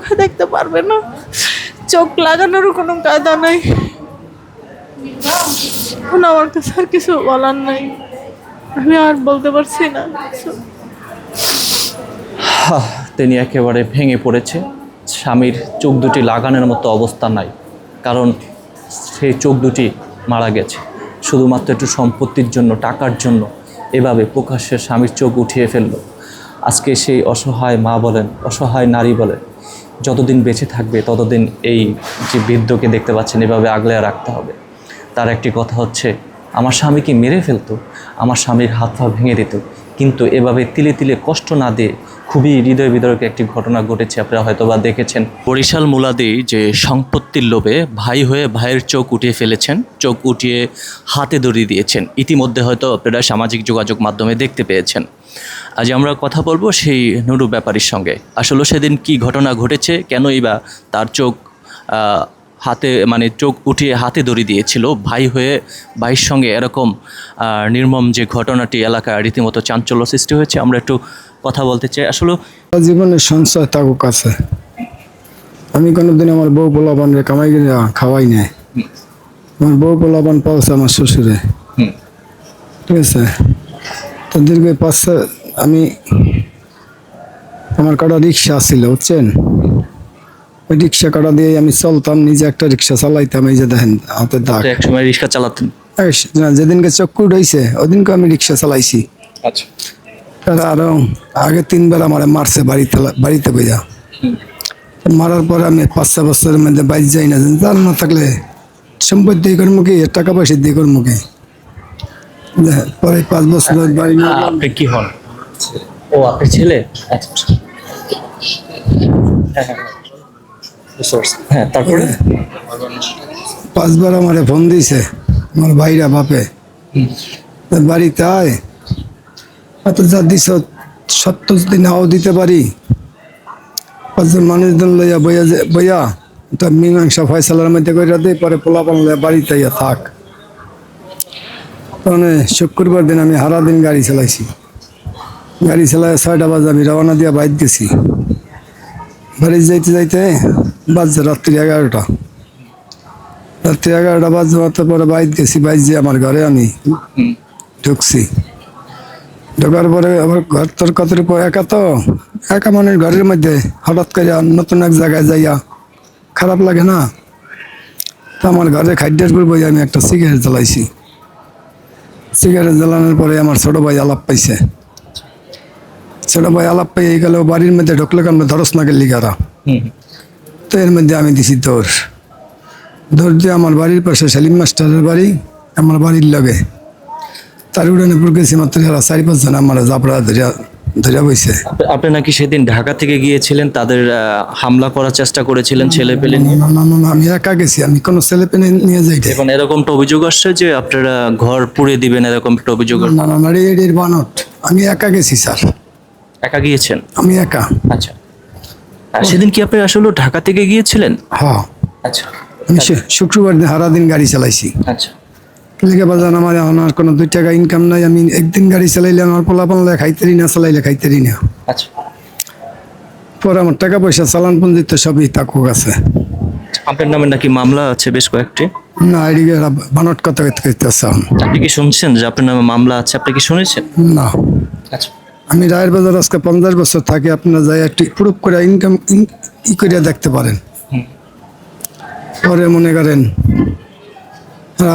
চোখে দেখতে পারবে না। চোখ লাগানোরও কোনো কায়দা নাই। এখন আমার কাছে আর কিছু বলার নাই। আমি আর বলতে পারছি না তিনি একেবারে ভেঙে পড়েছে। স্বামীর চোখ দুটি লাগানোর মতো অবস্থা নাই। কারণ সেই চোখ দুটি মারা গেছে। শুধুমাত্র একটু সম্পত্তির জন্য, টাকার জন্য এভাবে প্রকাশ্যে স্বামীর চোখ উঠিয়ে ফেলল। আজকে সেই অসহায় মা বলেন, অসহায় নারী বলেন যতদিন বেঁচে থাকবে, ততদিন এই যে বৃদ্ধকে দেখতে পাচ্ছেন, এভাবে আগলে রাখতে হবে। তার একটি কথা হচ্ছে, আমার স্বামীকে মেরে ফেলতো? আমার স্বামীর হাত পা ভেঙে দিত। কিন্তু এভাবে তিলে তিলে কষ্ট না দিয়ে খুবই হৃদয় বিদরক একটি ঘটনা ঘটেছে। আপনারা হয়তো বা দেখেছেন। বরিশাল মুলাদি যে সম্পত্তির লোভে ভাই হয়ে ভাইয়ের চোখ উঠিয়ে ফেলেছেন, চোখ উঠিয়ে হাতে দড়ি দিয়েছেন। ইতিমধ্যে হয়তো আপনারা সামাজিক যোগাযোগ মাধ্যমে দেখতে পেয়েছেন। আজ আমরা কথা বলব সেই নুরু ব্যাপারীর সঙ্গে। আসলে সেদিন কি ঘটনা ঘটেছে, কেনই বা তার চোখ হাতে মানে চোখ উঠিয়ে হাতে দড়ি দিয়েছিল। ভাই হয়ে ভাইয়ের সঙ্গে এরকম নির্মম যে ঘটনাটি এলাকায় রীতিমতো চাঞ্চল্য সৃষ্টি হয়েছে আমরা একটু কথা বলতে চাই। আসলে জীবনে সঞ্চয় থাকুক আছে। আমি কোনোদিন আমার বউ পোলাপান রে কামাই খাওয়াই নাই। আমার বউ পোলাপান পালছে আমার শ্বশুরে। ঠিক আছে? তো দীর্ঘ পাঁচ আমি আমার কাটা রিক্সা ছিল বুঝছেন? ওই রিক্সা কাটা দিয়ে আমি চলতাম নিজে একটা রিক্সা চালাইতাম এই যে দেখেন হাতে দাগ। এক সময় রিক্সা চালাতেন? না, যেদিনকে চক্কু উঠাইছে ওদিনকে আমি রিক্সা চালাইছি। আচ্ছা। তারা আরও আগে তিনবার আমার মারছে বাড়িতে বাড়িতে বইয়া। মারার পরে আমি পাঁচ ছ বছরের মধ্যে বাইর যাই না জাল না থাকলে সম্পত্তি দিয়ে করব কি টাকা পয়সা দিয়ে করব কি? পরে পাঁচ বছর বাড়ি আপনি কি হন? ও আপনি ছেলে? আচ্ছা। হ্যাঁ, হ্যাঁ, হ্যাঁ। বুঝতে পারছি। হ্যাঁ তারপরে? পাঁচবার আমার ফোন দিছে আমার ভাইরা বাপে। তা বাড়িতে আয় এত যা দিছ সত্য যদি নাও দিতে পারি। পাঁচজন মানুষজন লইয়া বইয়া যে- বইয়া তো মীমাংসা ফয়সালার মধ্যে করে দে পরে পোলাপান লইয়া বাড়িতে ইয়া থাক। মানে শুক্রবার দিন আমি হারা দিন গাড়ি চালাইছি। গাড়ি চালায় ছয়টা বাজে আমি রওনা দিয়া বাইর গেছি বাড়ি যাইতে যাইতে বাজছে রাত্রি এগারোটা। রাত্রি এগারোটা বাজে মাত্র পরে বাইর গেছি বাইর যে আমার ঘরে আমি ঢুকছি। ঢোকার পরে আবার ঘর তোর কতর পর একা তো? একা মানুষ ঘরের মধ্যে হঠাৎ করে নতুন এক জায়গায় যাইয়া খারাপ লাগে না? তো আমার ঘরে খাদ্যের পর বই আমি একটা সিগারেট জ্বালাইছি। সিগারেট জ্বালানোর পরে আমার ছোট ভাই আলাপ পাইছে। ছোট ভাই আলাপ পাই গেল বাড়ির মধ্যে ঢুকলে কেন ধরস না গেলি গারা হুম। তো এর মধ্যে আমি দিছি দৌড় দৌড় দিয়ে আমার বাড়ির পাশে সেলিম মাস্টারের বাড়ি আমার বাড়ির লগে। তার উড়ানে পুর গেছি মাত্র এরা চারি পাঁচজন আমার জাপড়া ধরিয়া ধরিয়া বইছে। আপনি- নাকি সেদিন ঢাকা থেকে গিয়েছিলেন তাদের হামলা করার চেষ্টা করেছিলেন ছেলে পেলে না না আমি একা গেছি আমি কোনো ছেলে পেলে নিয়ে যাই। এখন এরকম একটা অভিযোগ আসছে যে আপনারা ঘর পুড়ে দিবেন এরকম একটা অভিযোগ না না না রেডির বানট আমি একা গেছি স্যার। একা গিয়েছেন? আমি একা। আচ্ছা। সেদিন কি আপনি আসলে ঢাকা থেকে গিয়েছিলেন? হ্যাঁ। আচ্ছা। শুক্রবার দিন হারা দিন গাড়ি চালাইছি। আচ্ছা। লিখে বাজান আমার এখন আর কোনো দুই টাকা ইনকাম নাই। আমি একদিন গাড়ি চালাইলে আমার পোলা পানলে খাইতেরি না চালাইলে খাইতেরি না। আচ্ছা। পরে আমার টাকা পয়সা চালান পুঞ্জি তো সবই তাকুক আছে। আপনার নামে নাকি মামলা আছে বেশ কয়েকটি? না এদিকে বানট কথা কইতেছে আপনি কি শুনছেন যে আপনার নামে মামলা আছে? আপনি কি শুনেছেন? না। আচ্ছা। আমি রায়ের বাজার আজকে পঞ্চাশ বছর থাকি আপনারা যাই একটু প্রুফ করে ইনকাম ই করিয়া দেখতে পারেন। পরে মনে করেন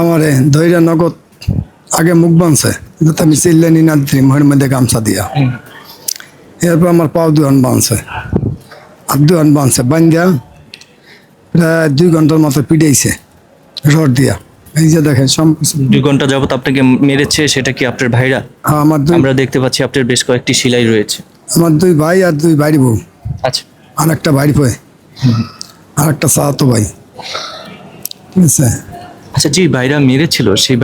আমারে ধৈর্য নগদ আগে মুখ বানছে যাতে আমি চিল্লানি না দিই মধ্যে গামছা দিয়া। এরপর আমার পাও দুহান বানছে আর দুহান বানছে দিয়া প্রায় দুই ঘণ্টার মতো পিটাইছে রড দিয়া। এই যে দেখেন দুই ঘণ্টা যাবত আপনাকে মেরেছে সেটা কি আপনার ভাইরা? হ্যাঁ, আমার আমরা দেখতে পাচ্ছি আপনার বেশ কয়েকটি শিলাই রয়েছে। আমার দুই ভাই আর দুই বাড়ি বউ। আচ্ছা। আর একটা বাড়ি পয়ে। আর একটা সাহাতো ভাই। ঠিক আছে? আচ্ছা যে ভাইরা মেরেছিল সেই